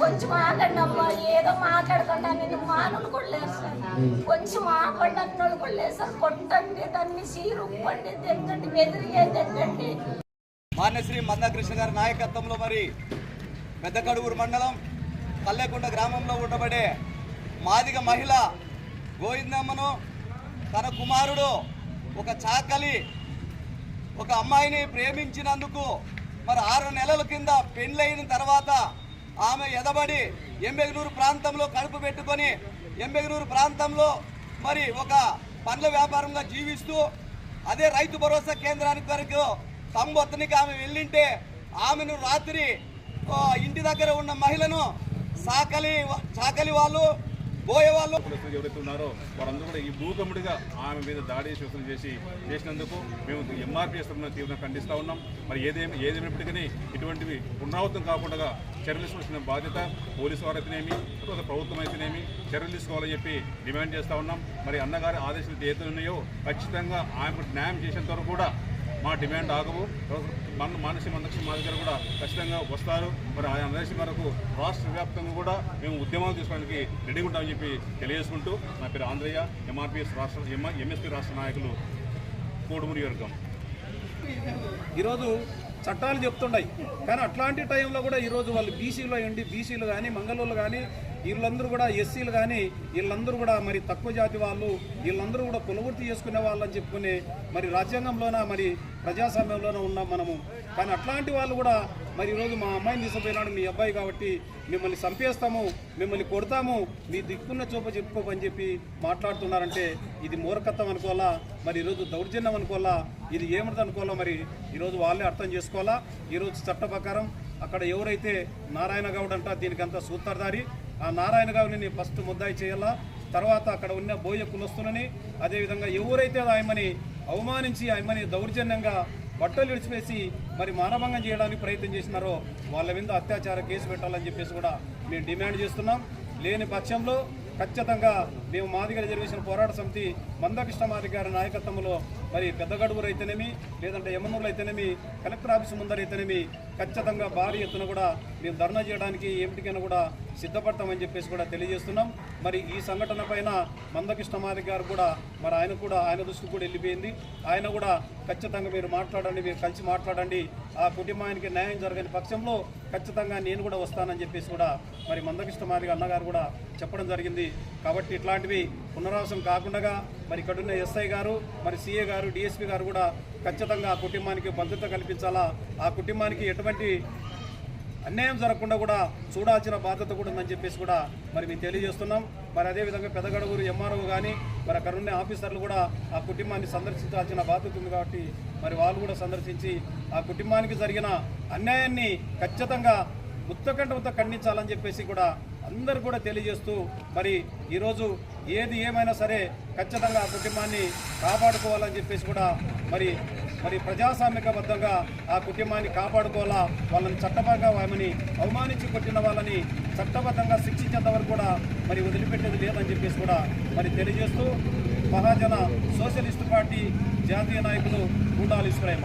కొంచెం ఆగండి అమ్మా. ఏదో మాట్లాడకుండా నేను మానులు కూడా లేదు సార్. కొంచెం ఆగండి అన్నోళ్ళు కూడా లేదు సార్. కొట్టండి దాన్ని సీరుప్పండి తెంగండి బెదిరిగే తెంగండి మాన్యశ్రీ మందాకృష్ణ గారి నాయకత్వంలో మరి పెద్ద కడుగురు మండలం పల్లెకొండ గ్రామంలో ఉండబడే మాదిగ మహిళ గోవిందమ్మను తన కుమారుడు ఒక చాకలి ఒక అమ్మాయిని ప్రేమించినందుకు మరి ఆరు నెలల కింద పెళ్ళైన తర్వాత ఆమె ఎదబడి ఎంబెగనూరు ప్రాంతంలో కడుపు పెట్టుకొని ఎంబెగనూరు ప్రాంతంలో మరి ఒక పండ్ల వ్యాపారంగా జీవిస్తూ అదే రైతు భరోసా కేంద్రానికి వరకు తంబొత్తనికి ఆమె వెళ్ళింటే ఆమెను రాత్రి ఇంటి దగ్గర ఉన్న మహిళను సాకలి సాకలి వాళ్ళు పోయే వాళ్ళు ఎవరైతే ఉన్నారో వారందరూ కూడా ఈ భూకముడిగా ఆమె మీద దాడి శోషణ చేసి చేసినందుకు మేము ఎంఆర్పీఎస్ తరఫున తీవ్రంగా ఖండిస్తూ ఉన్నాం. మరి ఏదేమి ఏదేమైనప్పటికీ ఇటువంటివి పునరావృతం కాకుండా చర్యలు తీసుకోవాల్సిన బాధ్యత పోలీసు వారు అయితేనేమి తర్వాత ప్రభుత్వం అయితేనేమి చర్యలు తీసుకోవాలని చెప్పి డిమాండ్ చేస్తూ ఉన్నాం. మరి అన్నగారి ఆదేశాలు ఏదైతే ఉన్నాయో ఖచ్చితంగా ఆమెకు న్యాయం చేసేంత వరకు కూడా మా డిమాండ్ ఆగవు. మన మానసి మందక్షి మా దగ్గర కూడా ఖచ్చితంగా వస్తారు. మరి ఆయన ఆదేశం మేరకు రాష్ట్ర వ్యాప్తంగా కూడా మేము ఉద్యమాలు తీసుకోవడానికి రెడీగా ఉంటామని చెప్పి తెలియజేసుకుంటూ నా పేరు ఆంధ్రయ్య ఎంఆర్పిఎస్ రాష్ట్ర ఎంఎస్పీ రాష్ట్ర నాయకులు కోడుమూరి వర్గం ఈరోజు చట్టాలు చెప్తున్నాయి కానీ అట్లాంటి టైంలో కూడా ఈరోజు వాళ్ళు బీసీలో ఉండి బీసీలు కానీ మంగళూరు కానీ వీళ్ళందరూ కూడా ఎస్సీలు కానీ వీళ్ళందరూ కూడా మరి తక్కువ జాతి వాళ్ళు వీళ్ళందరూ కూడా కులవృత్తి చేసుకునే వాళ్ళని చెప్పుకునే మరి రాజ్యాంగంలోన మరి ప్రజాస్వామ్యంలోనే ఉన్నాం మనము. కానీ అట్లాంటి వాళ్ళు కూడా మరి ఈరోజు మా అమ్మాయిని తీసుకుపోయినాడు మీ అబ్బాయి కాబట్టి మిమ్మల్ని చంపేస్తాము మిమ్మల్ని కొడతాము మీ దిక్కున్న చూప చెప్పుకోమని చెప్పి మాట్లాడుతున్నారంటే ఇది మూర్ఖత్వం అనుకోవాలా? మరి ఈరోజు దౌర్జన్యం అనుకోవాలా? ఇది ఏమిటి అనుకోవాలా మరి ఈరోజు వాళ్ళే అర్థం చేసుకోవాలా? ఈరోజు చట్ట ప్రకారం అక్కడ ఎవరైతే నారాయణ గౌడ్ అంట దీనికంతా సూత్రధారి ఆ నారాయణ గౌడ్ని ఫస్ట్ ముద్దాయి చేయాలా? తర్వాత అక్కడ ఉన్న బోయ కులస్తులని అదేవిధంగా ఎవరైతే ఆయమని అవమానించి ఆయమని దౌర్జన్యంగా బట్టలు విడిచివేసి మరి మానభంగం చేయడానికి ప్రయత్నం చేసినారో వాళ్ళ మీద అత్యాచార కేసు పెట్టాలని చెప్పేసి కూడా మేము డిమాండ్ చేస్తున్నాం. లేని పక్షంలో ఖచ్చితంగా మేము మాదిగ రిజర్వేషన్ పోరాట సమితి మందకృష్ణ మాదిగ గారి నాయకత్వంలో మరి పెద్దగడుగురు అయితేనేమి లేదంటే యమనూరులు అయితేనేమి కలెక్టర్ ఆఫీస్ ముందరైతేనేమి ఖచ్చితంగా భారీ ఎత్తున కూడా మేము ధర్నా చేయడానికి ఏమిటికైనా కూడా సిద్ధపడతామని చెప్పేసి కూడా తెలియజేస్తున్నాం. మరి ఈ సంఘటన పైన మందకృష్ణ మాదిగ గారు కూడా మరి ఆయన కూడా ఆయన దృష్టికి కూడా వెళ్ళిపోయింది. ఆయన కూడా ఖచ్చితంగా మీరు మాట్లాడండి మీరు కలిసి మాట్లాడండి. ఆ కుటుంబానికి న్యాయం జరగని పక్షంలో ఖచ్చితంగా నేను కూడా వస్తానని చెప్పేసి కూడా మరి మందకృష్ణ మాదిగ అన్నగారు కూడా చెప్పడం జరిగింది. కాబట్టి ఇట్లాంటివి పునరావసం కాకుండా మరి ఇక్కడున్న ఎస్ఐ గారు మరి సీఏ గారు డిఎస్పీ గారు కూడా ఖచ్చితంగా ఆ కుటుంబానికి భద్రత కల్పించాలా? ఆ కుటుంబానికి ఎటువంటి అన్యాయం జరగకుండా కూడా చూడాల్సిన బాధ్యత కూడా ఉందని చెప్పేసి కూడా మరి మేము తెలియజేస్తున్నాం. మరి అదేవిధంగా పెదగడుగురు ఎంఆర్ఓ కానీ మరి అక్కడ ఉన్న ఆఫీసర్లు కూడా ఆ కుటుంబాన్ని సందర్శించాల్సిన బాధ్యత ఉంది కాబట్టి మరి వాళ్ళు కూడా సందర్శించి ఆ కుటుంబానికి జరిగిన అన్యాయాన్ని ఖచ్చితంగా ఉత్తకంఠంతో ఖండించాలని చెప్పేసి కూడా అందరు కూడా తెలియజేస్తూ మరి ఈరోజు ఏది ఏమైనా సరే ఖచ్చితంగా ఆ కుటుంబాన్ని కాపాడుకోవాలని చెప్పేసి కూడా మరి మరి ప్రజాస్వామికబద్ధంగా ఆ కుటుంబాన్ని కాపాడుకోవాలా? వాళ్ళని చట్టపరంగా ఆమెని అవమానించి కొట్టిన వాళ్ళని చట్టబద్ధంగా శిక్షించేంత వరకు కూడా మరి వదిలిపెట్టేది లేదని చెప్పేసి కూడా మరి తెలియజేస్తూ మహాజన సోషలిస్టు పార్టీ జాతీయ నాయకులు గుండాలు ఇస్రాయల్